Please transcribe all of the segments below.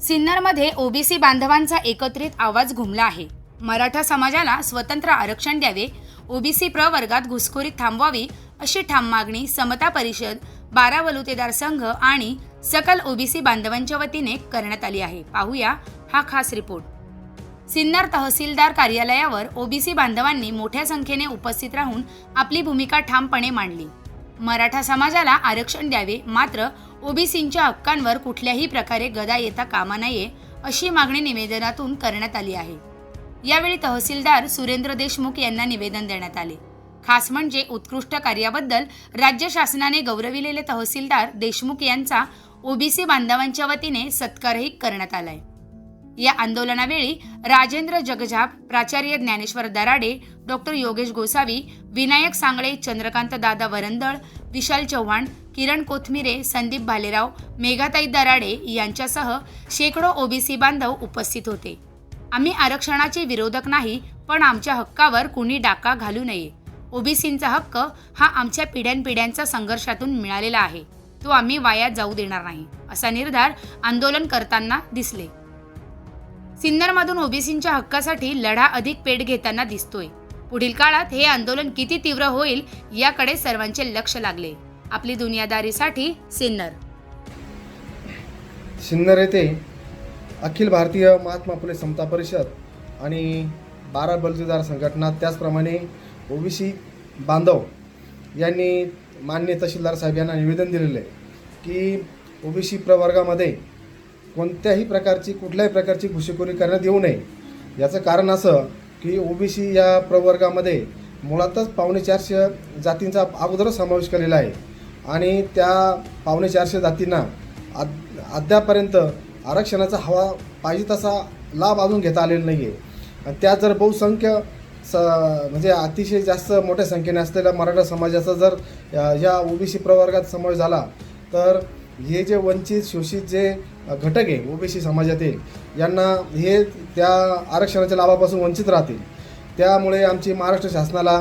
सिन्नरमध्ये OBC बांधवांचा एकत्रित आवाज घुमला आहे. मराठा समाजाला स्वतंत्र आरक्षण द्यावे ओबीसी प्रवर्गात घुसखोरी थांबवावी अशी ठाम मागणी समता परिषद बारा बलुतेदार संघ आणि सकल ओबीसी बांधवांच्या वतीने करण्यात आली आहे. पाहूया हा खास रिपोर्ट. सिन्नर तहसीलदार कार्यालयावर ओबीसी बांधवांनी मोठ्या संख्येने उपस्थित राहून आपली भूमिका ठामपणे मांडली. मराठा समाजाला आरक्षण द्यावे मात्र ओबीसींच्या हक्कांवर कुठल्याही प्रकारे गदा येता कामा नये अशी मागणी निवेदनातून करण्यात आली आहे. यावेळी तहसीलदार सुरेंद्र देशमुख यांना निवेदन देण्यात आले. खास म्हणजे उत्कृष्ट कार्याबद्दल राज्य शासनाने गौरविलेले तहसीलदार देशमुख यांचा ओबीसी बांधवांच्या वतीने सत्कारही करण्यात आलाय. या आंदोलनावेळी राजेंद्र जगजाप प्राचार्य ज्ञानेश्वर दराडे डॉक्टर योगेश गोसावी विनायक सांगळे चंद्रकांत दादा वरंदळ विशाल चव्हाण किरण कोथमिरे संदीप भालेराव मेघाताई दराडे यांच्यासह शेकडो ओबीसी बांधव उपस्थित होते. आम्ही आरक्षणाचे विरोधक नाही पण आमच्या हक्कावर कुणी डाका घालू नये. ओबीसींचा हक्क हा आमच्या पिढ्यानपिढ्यांचा संघर्षातून मिळालेला आहे. तो आम्ही वाया जाऊ देणार नाही असा निर्धार आंदोलन करताना दिसले. सिन्नरमधून ओबीसींच्या हक्कासाठी लढा अधिक पेट घेताना दिसतोय. पुढील काळात हे आंदोलन किती तीव्र होईल याकडे सर्वांचे लक्ष लागले. आपली दुनियादारीसाठी सिन्नर. सिन्नर येथे अखिल भारतीय महात्मा फुले समता परिषद आणि बारा बलुतेदार संघटना त्याचप्रमाणे ओबीसी बांधव यांनी मान्य तहसीलदार साहेब यांना निवेदन दिलेलं आहे की ओबीसी प्रवर्गामध्ये कोणत्याही प्रकारची कुठल्याही प्रकारची घुसेखोरी करण्यात येऊ नये. याचं कारण असं की ओबीसी या प्रवर्गामध्ये मुळातच पावणे चारशे जातींचा अगोदरच समावेश केलेला आहे. आणि त्या पावणे चारशे जातींना आद अद्यापर्यंत आरक्षणाचा हवा पाहिजे तसा लाभ अजून घेता आलेला नाही आहे आणि त्यात जर बहुसंख्य स म्हणजे अतिशय जास्त मोठ्या संख्येने असलेल्या मराठा समाजाचा जर या- या ओबीसी प्रवर्गात समावेश झाला तर हे जे वंचित शोषित जे घटक आहे ओबीसी समाजातील यांना हे त्या आरक्षणाच्या लाभापासून वंचित राहतील. त्यामुळे आमची महाराष्ट्र शासनाला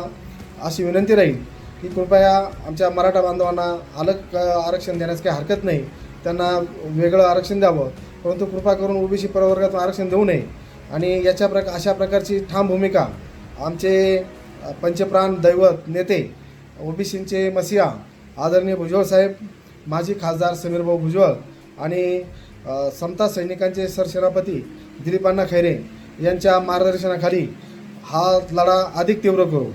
अशी विनंती राहील की कृपया आमच्या मराठा बांधवांना अलग आरक्षण देण्यास काही हरकत नाही. त्यांना वेगळं आरक्षण द्यावं. परंतु कृपा करून ओबीसी प्रवर्गातून आरक्षण देऊ नये. आणि याच्या प्रका अशा प्रकारची ठाम भूमिका आमचे पंचप्राण दैवत नेते ओबीसींचे मसिया आदरणीय भुजबळ साहेब माजी खासदार समीरभाऊ भुजबळ आणि समता सैनिकांचे सरसेनापती दिलीपांना खैरे यांच्या मार्गदर्शनाखाली हा लढा अधिक तीव्र करू.